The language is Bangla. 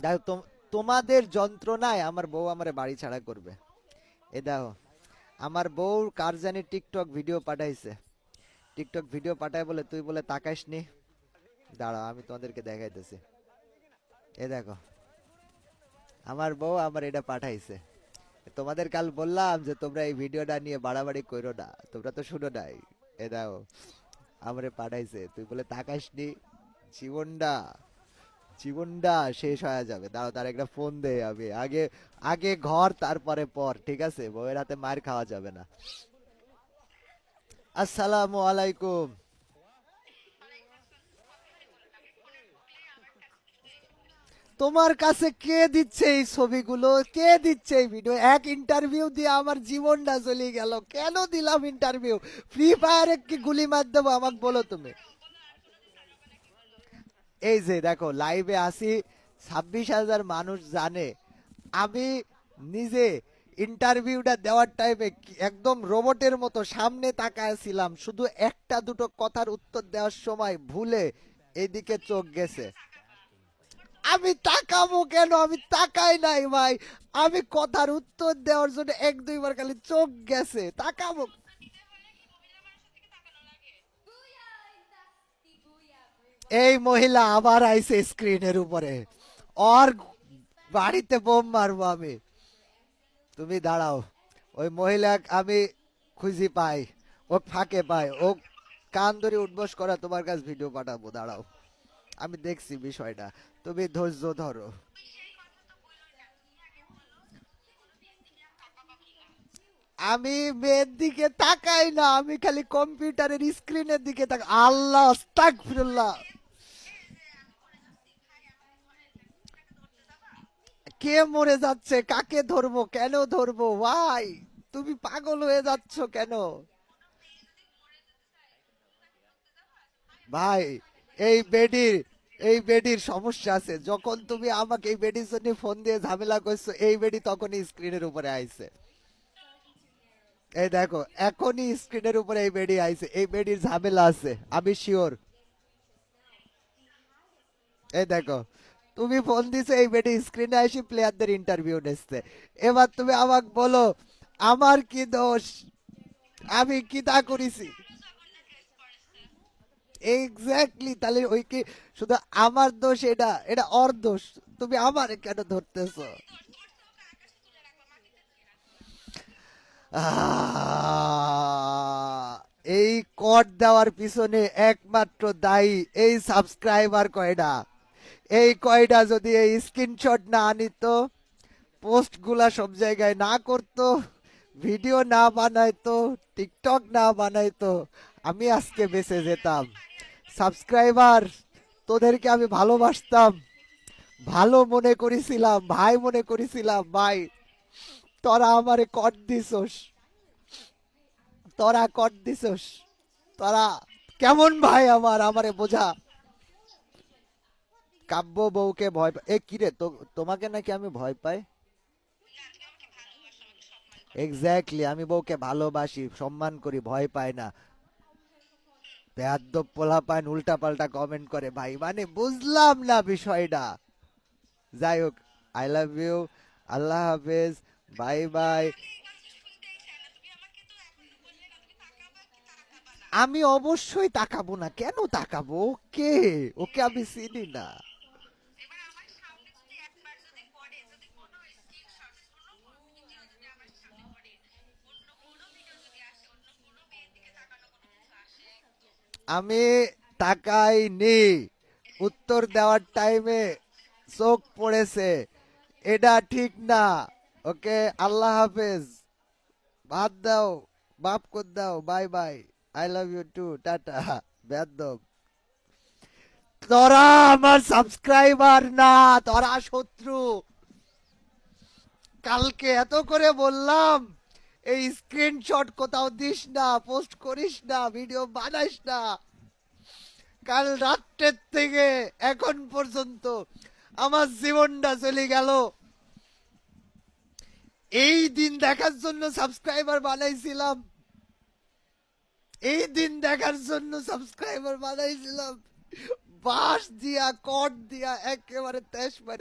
তোম- তোমাদের যন্ত্রণায় আমার বউ আমারে বাড়ি ছাড়া করবে। এ দেখো, আমার বউ কার জানি টিকটক ভিডিও পাঠাইছে। টিকটক ভিডিও পাঠায় বলে, তুই বলে তাকাইস নি দাঁড়া আমি তোমাদেরকে দেখাইতেছি। এ দেখো, আমার বউ আমার এটা পাঠাইছে। তোমাদের কাল বললাম যে, তোমরা এই ভিডিওটা নিয়ে বাড়াবাড়ি করো না, তোমরা তো শুনো নাই। এ দেখো, আমারে পাঠাইছে, তুই বলে তাকাইস নি জীবনটা জীবনটা শেষ হয়ে যাবে। দাও, তার একটা ফোন দে আমি আগে আগে ঘর, তারপরে পর, ঠিক আছে? বউয়ের হাতে মার খাওয়া যাবে না। আসসালামু আলাইকুম। তোমার কাছে কে দিচ্ছে এই ছবিগুলো? কে দিচ্ছে এই ভিডিও এক ইন্টারভিউ দিয়ে আমার জীবনটা চলে গেল। কেন দিলাম ইন্টারভিউ ফ্রি ফায়ারে কি গুলি মার দেবো, আমাকে বলো তুমি। এই যে দেখো লাইভে আসি, ছাব্বিশ হাজার মানুষ জানে। আমি নিজে ইন্টারভিউটা দেওয়ার টাইমে একদম রোবটের মতো সামনে তাকায়াছিলাম শুধু একটা দুটো কথার উত্তর দেওয়ার সময় ভুলে এদিকে চোখ গেছে। আমি তাকাবো কেন? আমি তাকাই নাই ভাই। আমি কথার উত্তর দেওয়ার জন্য এক দুইবার খালি চোখ গেছে। তাকাবো এই মহিলা আবার আইছে স্ক্রিনের উপরে। ওর বাড়িতে বোম মারবো আমি। তুমি দাঁড়াও। ওই মহিলা আমি খুঁজি পাই, ও ফাঁকে পাই ও কান ধরে উঠবস করা তোমার কাছে ভিডিও পাঠাবো, দাঁড়াও। আমি দেখছি বিষয়টা। তুমি ধৈর্য ধরো। আমি মেয়ের দিকে তাকাই না, আমি খালি কম্পিউটারের স্ক্রিনের দিকে তাকাই। আল্লাহ, আস্তাগফিরুল্লাহ। কে মরে যাচ্ছে? কাকে ধরবো? কেন ধরবো? ভাই তুমি পাগল হয়ে যাচ্ছ কেন? ভাই, এই বেডির এই বেডির সমস্যা আছে। যখন তুমি আমাকে এই বেডির জন্য ফোন দিয়ে ঝামেলা করছ, এই বেডি তখনই স্ক্রিনের উপরে আইছে। এই দেখো, এখনই স্ক্রিনের উপরে এই বেডি আইছে। এই বেডির ঝামেলা আছে, আমি শিওর এই দেখো তুমি ফোন দিছো, এই বেটি স্ক্রিনে এসে প্লেয়ারদের ইন্টারভিউ নিচ্ছে। এবার তুমি আমাকে বলো, আমার কি দোষ? আমি কি তা করেছি? এক্স্যাক্টলি তাহলে ওই কি শুধু আমার দোষ এটা? এটা ওর দোষ। তুমি আমার কেন ধরতেছো? এই কট দেওয়ার পিছনে একমাত্র দায়ী, এই সাবস্ক্রাইবার কয়টা এই কয়টা যদি এই স্ক্রিনশট না আনিত পোস্টগুলা সব জায়গায় না করতো ভিডিও না বানাইতো টিকটক না বানাইতো, আমি আজকে বেঁচে যেতাম। সাবস্ক্রাইবার তোদেরকে আমি ভালোবাসতাম। ভালো মনে করেছিলাম, ভাই মনে করেছিলাম, ভাই, তোরা আমারে কট দিছস। তোরা কট দিছস। তোরা কেমন ভাই আমার, আমারে বোঝা। কাব্য বউকে ভয় পা- এ কিরে তোমাকে নাকি আমি ভয় পাই? এক্স্যাক্টলি আমি বউকে ভালোবাসি, সম্মান করি, ভয় পাই না। বেয়াদ্দব পোলা পান উল্টা পাল্টা কমেন্ট করে, ভাই মানে বুঝলাম না বিষয়টা। যাই হোক আই লাভ ইউ আল্লাহ হাফেজ বাই বাই আমি অবশ্যই তাকাবো না, কেন তাকাবো? ওকে ওকে আমি চিনি না। আমি তাকাইনি উত্তর দেওয়ার টাইমে চোখ পড়েছে। এটা ঠিক না। ওকে, আল্লাহ হাফেজ। বাদ দাও বাপ কর দাও bye bye I love you too tata বেদব তোরা আমার সাবস্ক্রাইবার না, তোরা শত্রু। কালকে এত করে বললাম। এই স্ক্রিনশট কোথাও দিস না পোস্ট করিস না ভিডিও বানাইস না। কাল রাত্রের থেকে এখন পর্যন্ত আমার জীবনটা চলে গেল। এই দিন দেখার জন্য সাবস্ক্রাইবার বানাইছিলাম। এই দিন দেখার জন্য সাবস্ক্রাইবার বানাইছিলাম। বাস দিয়া, কট দিয়া, একেবারে তেজ মারে